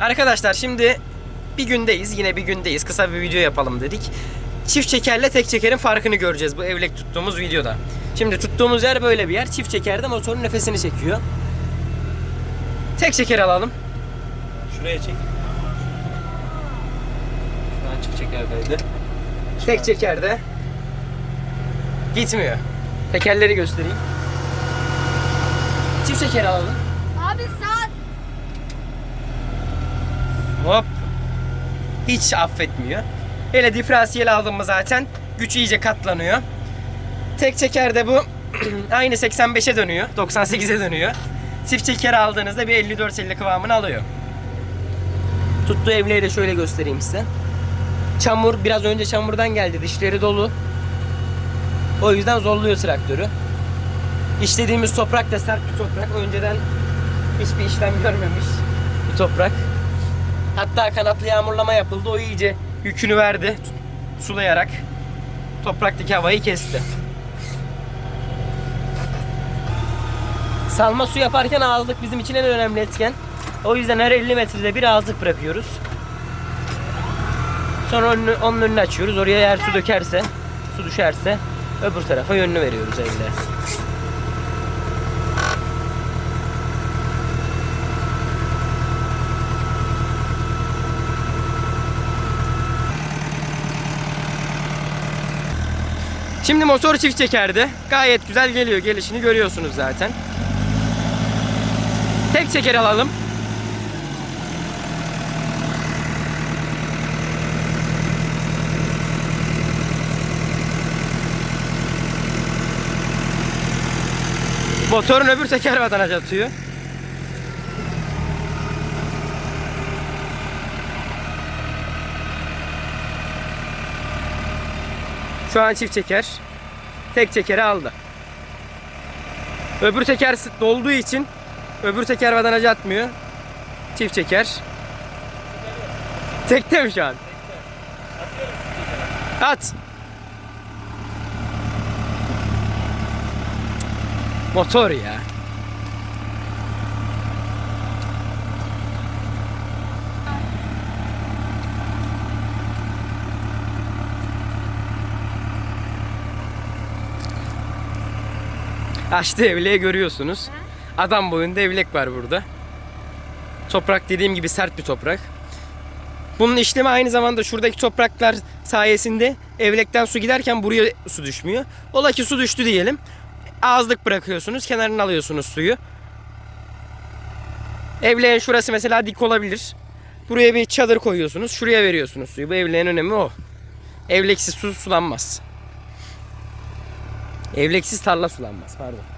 Arkadaşlar şimdi bir gündeyiz. Yine bir gündeyiz. Kısa bir video yapalım dedik. Çift çekerle tek çekerin farkını göreceğiz bu evlek tuttuğumuz videoda. Şimdi tuttuğumuz yer böyle bir yer. Çift çekerde motorun nefesini çekiyor. Tek çeker alalım. Şuraya çek. Şu an açık çekerdeydi. Tek çekerde gitmiyor. Tekerleri göstereyim. Çift çeker alalım. Hop. Hiç affetmiyor. Hele diferansiyel aldığımız zaten güç iyice katlanıyor. Tek çekerde bu aynı 85'e dönüyor. 98'e dönüyor. Çift çeker aldığınızda bir 54-50 kıvamını alıyor. Tuttuğu evleyi de şöyle göstereyim size. Çamur biraz önce çamurdan geldi. Dişleri dolu. O yüzden zorluyor traktörü. İşlediğimiz toprak da sert bir toprak. Önceden hiçbir işlem görmemiş bir toprak. Hatta kanatlı yağmurlama yapıldı. O iyice yükünü verdi. Sulayarak topraktaki havayı kesti. Salma su yaparken ağızlık bizim için en önemli etken. O yüzden her 50 metrede bir ağızlık bırakıyoruz. Sonra önünü, onun önünü açıyoruz. Oraya eğer su dökerse, su düşerse öbür tarafa yönünü veriyoruz elle. Şimdi motor çift çekerdi. Gayet güzel geliyor. Gelişini görüyorsunuz zaten. Tek çeker alalım. Motorun öbür teker vatanaj atıyor. Şu an çift çeker. Tek çekeri aldı. Öbür teker dolduğu için öbür teker vadanacı atmıyor. Çift çeker. Tekte mi şu an? At. Motor ya. Açtı evleği görüyorsunuz. Adam boyunda evlek var burada. Toprak dediğim gibi sert bir toprak. Bunun işlemi aynı zamanda şuradaki topraklar sayesinde evlekten su giderken buraya su düşmüyor. Ola ki su düştü diyelim. Ağızlık bırakıyorsunuz, kenarını alıyorsunuz suyu. Evleğin şurası mesela dik olabilir. Buraya bir çadır koyuyorsunuz, şuraya veriyorsunuz suyu. Bu evleğin önemi o. Evleksiz su sulanmaz. Evleksiz tarla sulanmaz, pardon.